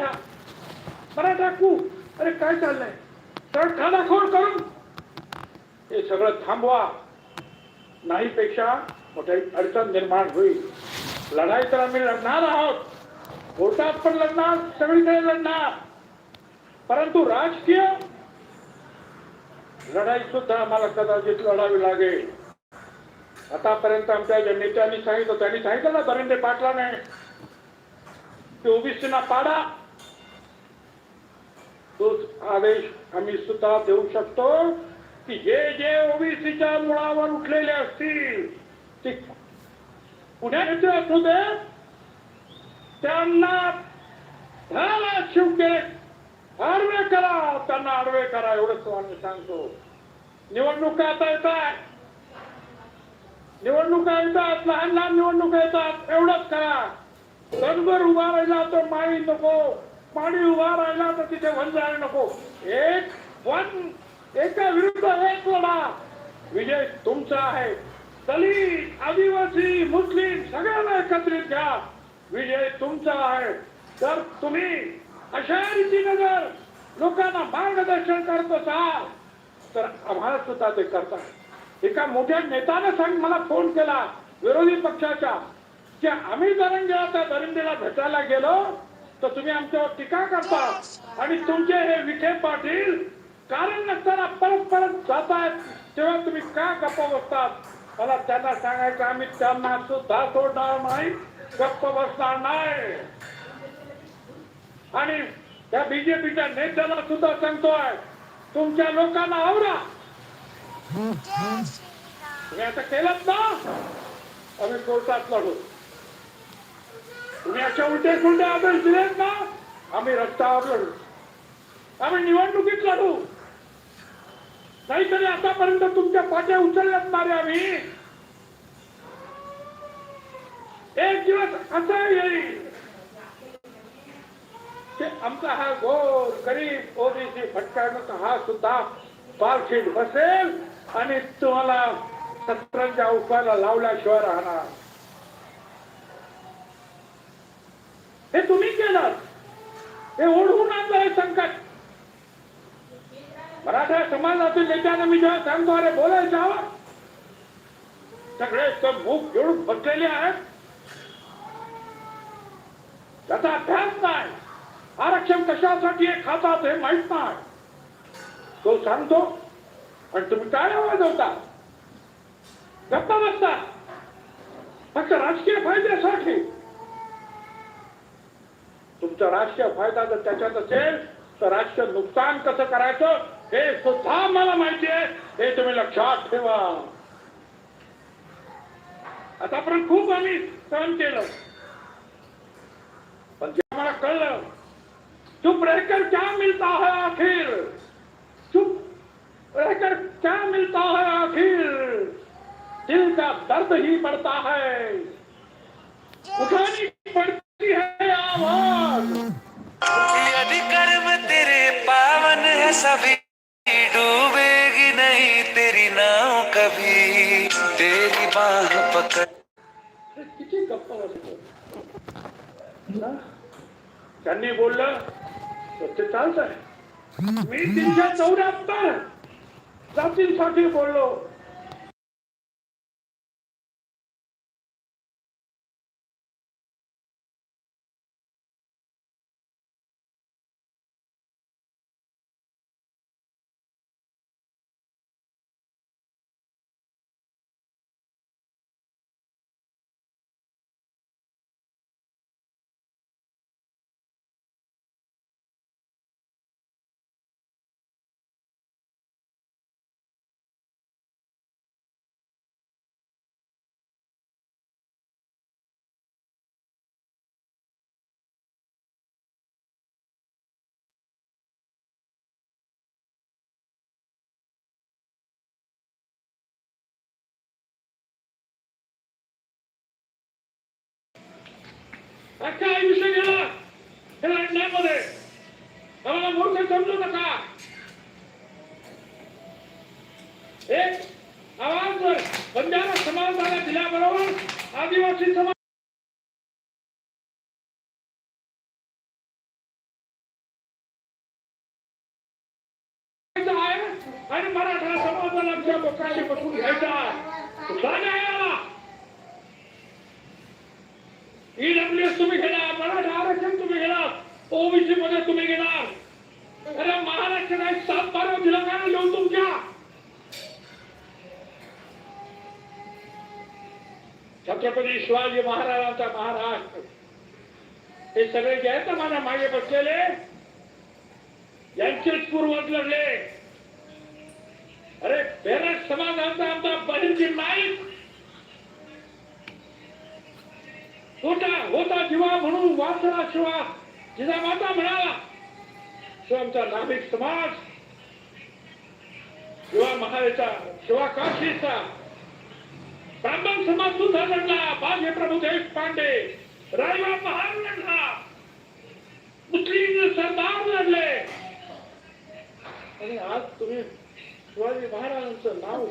मराठा मराठा कू अरे काय चाललंय? तर खानाखोर करून. हे सगळं थांबवा. नाही पेक्षा मोठी अडचण निर्माण होईल. लढाई तर आम्ही लढणार आहोत. कोर्टात पण लढणार सगळीकडे लढणार. परंतु राजकीय? लढाई सुद्धा आम्हाला कदाचित लढावी लागेल. आतापर्यंत आमच्या ज्या नेत्यांनी सांगितलं त्यांनी सांगितलं ना धरंदे पाटलाने. की ओबीसीना पाडा. तोच आदेश आम्ही सुद्धा देऊ शकतो की जे जे ओबीसीच्या मुळावर उठलेले असतील ते पुण्याचे असू दे त्यांना ह्याला शिवके आडवे करा त्यांना आडवे करा एवढंच आम्ही सांगतो. निवडणुका आता येतात निवडणुका येतात लहान लहान निवडणुका येतात एवढंच करा. गणभर उभा राहिला तर माई नको. पाणी उभा राहिला तर तिथे वंजाळ नको. एक वन एका विरुद्ध एक लढा. विजय तुमचा आहे. दलित आदिवासी मुस्लिम सगळ्यांना एकत्रित घ्या. विजय तुमचा आहे. तर तुम्ही अशा रीतीने जर लोकांना मार्गदर्शन करत असाल तर आम्हाला सुद्धा ते करतात. एका मोठ्या नेत्याने सांग मला फोन केला विरोधी पक्षाच्या की आम्ही दरंगेला त्या दरिंदेला भेटायला गेलो तर तुम्ही आमच्यावर टीका करता. आणि तुमचे हे विखे पाटील कारण नसताना परत परत जातायत. तेव्हा तुम्ही का गप्प बसतात? मला त्यांना सांगायचं आम्ही त्यांना सुद्धा सोडणार नाही. गप्प बसणार नाही. आणि त्या बीजेपीच्या नेत्याला सुद्धा सांगतोय तुमच्या लोकांना आवरा. तुम्ही आता केलं ना? आम्ही कोर्टात लढू. तुम्ही अशा उलटे सुलटे आदेश दिलेत ना आम्ही रस्त्यावर लढू आम्ही निवडणुकीत लढू. नाहीतरी आतापर्यंत तुमच्या पाट्या उचलल्यात मारे आम्ही. एक दिवस असा येईल. आमचा हा गोर गरीब ओबीसी भटकळाचा हा सुद्धा पारशीट बसेल आणि तुम्हाला सत्रांच्या उपायाला लावल्याशिवाय राहणार हे तुम्ही केलं हे ओढवून आणलं हे संकट. मराठा समाजातील नेत्यांना मी जेव्हा सांगतो अरे बोलायचं हवं सगळे मूग घेऊन बसलेले आहेत. त्याचा अभ्यास नाही. आरक्षण कशासाठी हे खातात हे माहीत नाही. तो सांगतो आणि तुम्ही काय आवाज होता गप्पा बसता. फक्त राजकीय फायद्यासाठी. तुमचा राजकीय फायदा जर त्याच्यात असेल तर राष्ट्र नुकसान कसं करायचं हे सुद्धा मला माहिती आहे. हे तुम्ही लक्षात ठेवा. आतापर्यंत खूप आम्ही सहन केलं. पण जे मला कळलं चुप रहकर क्या मिलता है आखिर? चुप रहकर क्या मिलता है आखिर? दिल का दर्द ही बढ़ता है। उठानी पड़ती है आवाज। सभी डूबेगी नहीं तेरी नाव कभी। तेरी बाह पकड़ किती गप्पा त्यांनी बोललं तर ते चालत आहे मी तीनशे चौऱ्याहत्तर जातींसाठी बोललो ಅಕ್ಕ ಈ ವಿಷಯಗಳ ನೆಮ್ಮದೆ ನಮ್ಮನ್ನ ಮೂರ್ಖ ಸಮಜು ನಕ એક આવાજ પર બંજારા સમાજના જિલ્લા બરોબર આદિવાસી સમાજ. અને મરાઠા સમાજના લક્ષ્ય પકડાશે પછી ઘેટા સાજા ईडब्ल्यूएस तुम्ही घेणार मराठा आरक्षण तुम्ही घेणार ओबीसी मध्ये तुम्ही घेणार. अरे महाराष्ट्र नाही सात बारा दिला का लिहून तुमच्या. छत्रपती शिवाजी महाराजांचा महाराष्ट्र. हे सगळे जे आहेत ना माझ्या मागे बसलेले यांचेच पूर्वज लढले. अरे बेरज समाजाचा आमचा बहिरजी नाईक. होता होता जीवा म्हणून वाचला शिवा. जिजामाता म्हणाला तो आमचा नाभिक समाज शिवा महाराजा शिवा काशीचा ब्राह्मण समाज सुद्धा लढला बाजे प्रभू देशपांडे रायवा पहाड लढला. मुस्लिम सरदार लढले. आणि आज तुम्ही शिवाजी महाराजांचं नाव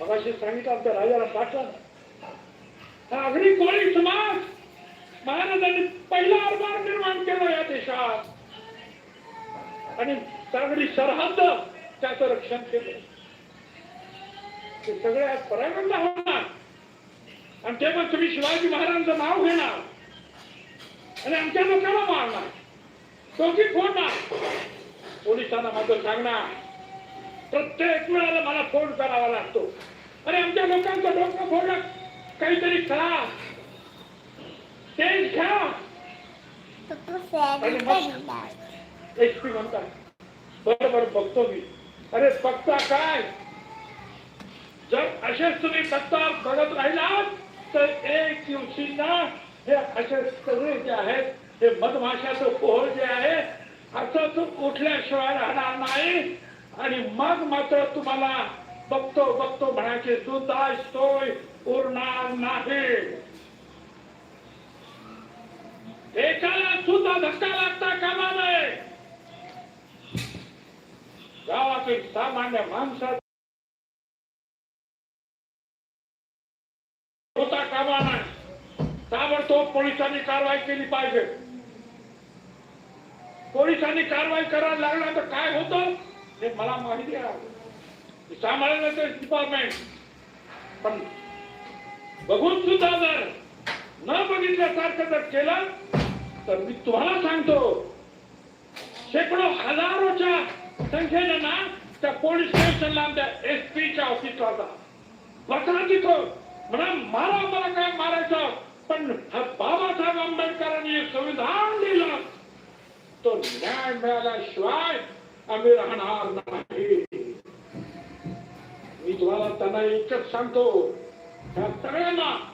मगाशी सांगितलं आमच्या राजाला पाठवा. हा कोळी समाज महाराजांनी पहिला आरमार निर्माण केला या देशात. आणि सागरी सरहद्द त्याच रक्षण केलं. ते सगळे आज होणार आणि तेव्हा तुम्ही शिवाजी महाराजांचं नाव घेणार. आणि आमच्या लोकांना मारणार. चौकी फोडणार. पोलिसांना माझं सांगणार. प्रत्येक वेळाला मला फोन करावा लागतो. अरे आमच्या लोकांचं डोकं फोडणार काहीतरी करा तेच घ्या एच पी म्हणतात. बरं बरं बघतो मी. अरे बघता काय? जर असेच तुम्ही बघता बघत राहिलात तर एक दिवशी ना हे असे सगळे जे आहेत हे मधमाशाचं पोहळ जे आहे असंच उठल्याशिवाय राहणार नाही? आणि मग मात्र तुम्हाला बघतो बघतो म्हणायचे सुद्धा सोय उरणार नाही. एकाला सुद्धा धक्का लागता कामा नये. गावातील सामान्य माणसात होता कामा नाही ताबडतोब पोलिसांनी कारवाई केली पाहिजे. पोलिसांनी कारवाई करायला लागला तर काय होतं हे मला माहिती आहे. सांभाळलं ते डिपार्टमेंट पण बघून सुद्धा जर न बघितल्यासारखं जर केलं तर मी तुम्हाला सांगतो शेकडो हजारोच्या संख्येने ना त्या पोलीस स्टेशनला आमच्या एस पीच्या ऑफिसला जा. बसा तिथं म्हणा मारा मला काय मारायचं? पण बाबासाहेब आंबेडकरांनी एक संविधान दिलं तो न्याय मिळाल्याशिवाय आम्ही राहणार नाही. मी तुम्हाला त्यांना एकच सांगतो त्या सगळ्यांना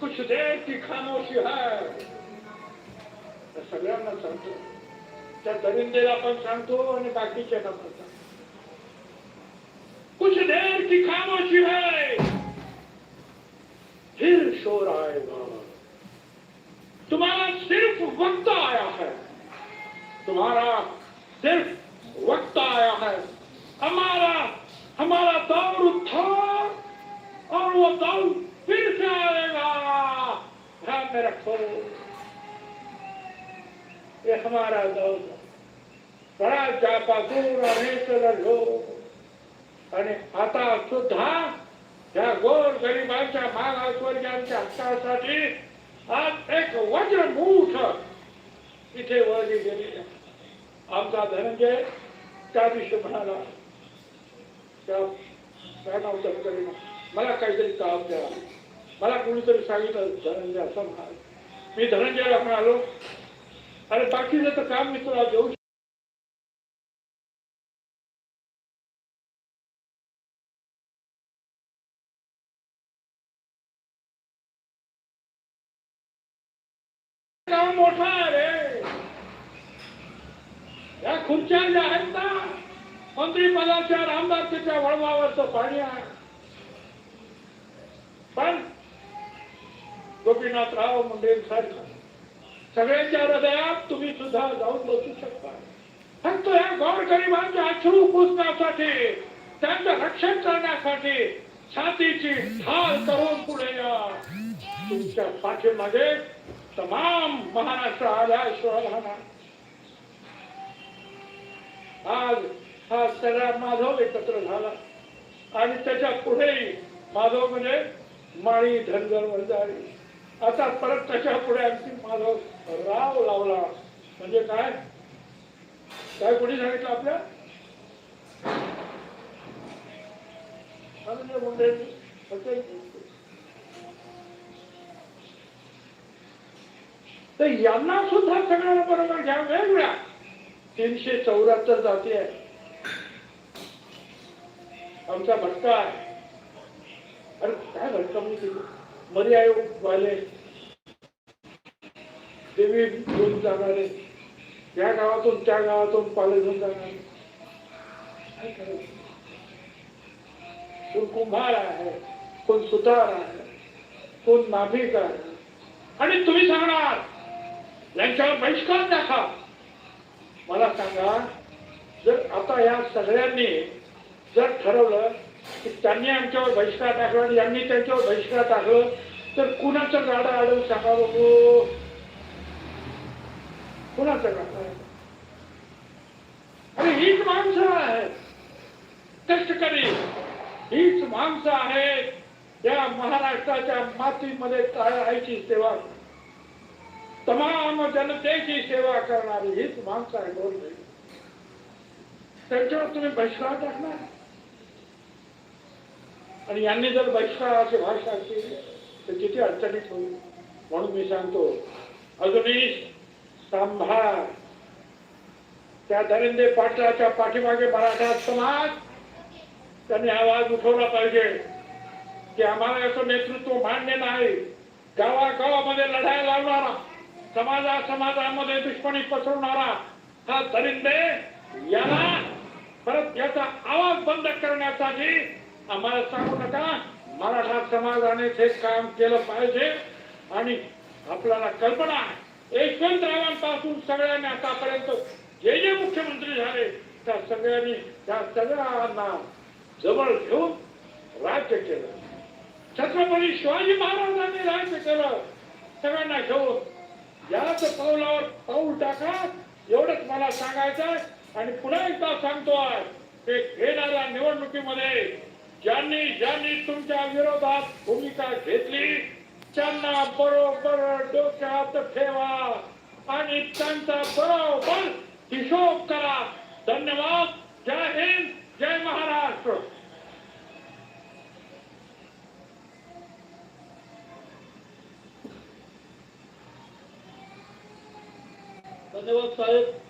कुछ देर की खामोशी है। सगळ्यांना सांगतो, त्या दरिंदेला पण सांगतो आणि सांगतो. कुछ देर की खामोशी है। फिर शोर आएगा तुम्हारा सिर्फ़ वक्त आया है। तुम्हारा सिर्फ़ वक्त आया है। हमारा हमारा दौर था। और वो दौर फिर से आएगा ध्यान में रखो ये हमारा दौर बड़ा चापाकूर अनेक लढलो आणि आता सुद्धा या गोर गरिबांच्या मागासवर्गांच्या हक्कासाठी आज एक वज्रमूठ इथे वळली गेली आमचा धनंजय त्या दिवशी म्हणाला त्या मला काहीतरी काम द्या. मला कोणीतरी सांगितलं धनंजय असं म्हणाल. मी धनंजयला म्हणालो अरे बाकीचं तर काम मी तुला देऊ काम मोठा रे. या खुर्च्या ज्या आहेत ना मंत्रिपदाच्या आमदारकीच्या वळवावरचं पाणी आहे. पण गोपीनाथराव मुंडे सारखं सगळ्यांच्या हृदयात तुम्ही सुद्धा जाऊन बसू शकता. फक्त या गोरगरिबांचे अश्रू पुसण्यासाठी त्यांचं रक्षण करण्यासाठी छातीची ढाल करून पुढे या. तुमच्या पाठीमागे तमाम महाराष्ट्र आल्याशिवाय राहणार आज हा सगळा माधव एकत्र झाला. आणि त्याच्या पुढेही माधव म्हणजे माळी धनगर वंजारी. आता परत त्याच्या पुढे अगदी माधव राव लावला. म्हणजे काय? काय कोणी सांगितलं आपल्या? धनंजय तर यांना सुद्धा सगळ्यांना बरोबर घ्या वेगळ्या. तीनशे चौऱ्याहत्तर जाती आहे आमचा भटका आहे. अरे काय भटका म्हणजे मध्ये आयोग वाले देवी घेऊन जाणारे या गावातून त्या गावातून पाले घेऊन जाणारे काय करायचं? कोण कुंभार आहे कोण सुतार आहे कोण नाभिक आहे. आणि तुम्ही सांगणार यांच्यावर बहिष्कार टाका. मला सांगा जर आता या सगळ्यांनी जर ठरवलं त्यांनी आमच्यावर बहिष्कार टाकला आणि यांनी त्यांच्यावर बहिष्कार टाकलं. तर कुणाचं गाडं अडवून सांगा बघू कुणाचं गाडं अरे हीच माणसं आहेत. कष्टकरी हीच माणसं आहेत. या महाराष्ट्राच्या मातीमध्ये तळायची सेवा तमाम जनतेची सेवा करणारी हीच माणसं आहे दोन त्यांच्यावर तुम्ही बहिष्कार टाकणार? आणि यांनी जर बहिष्काराची भाषा केली तर किती अडचणीत होईल? म्हणून मी सांगतो अजूनही सांभाळ त्या धरिंदे पाटलाच्या पाठीमागे मराठा समाज त्यांनी आवाज उठवला पाहिजे की आम्हाला याचं नेतृत्व मान्य नाही. गावागावामध्ये लढाई लावणारा समाजा समाजामध्ये दुश्मनी पसरवणारा हा दरिंदे याला परत याचा आवाज बंद करण्यासाठी आम्हाला सांगू नका मराठा समाजाने ते काम केलं पाहिजे आणि आपल्याला कल्पना आहे. यशवंतरावांपासून सगळ्यांनी आतापर्यंत जे जे मुख्यमंत्री झाले त्या सगळ्यांनी त्या सगळ्यांना जवळ घेऊन राज्य केलं. छत्रपती शिवाजी महाराजांनी राज्य केलं. सगळ्यांना घेऊन याच पावलावर पाऊल टाका एवढंच मला सांगायचं आणि पुन्हा एकदा सांगतोय ते घेणाऱ्या निवडणुकीमध्ये ज्यांनी ज्यांनी तुमच्या विरोधात भूमिका घेतली त्यांना बरोबर डोक्यात ठेवा आणि त्यांचा बरोबर हिशोब करा. धन्यवाद. जय हिंद. जय महाराष्ट्र. धन्यवाद साहेब.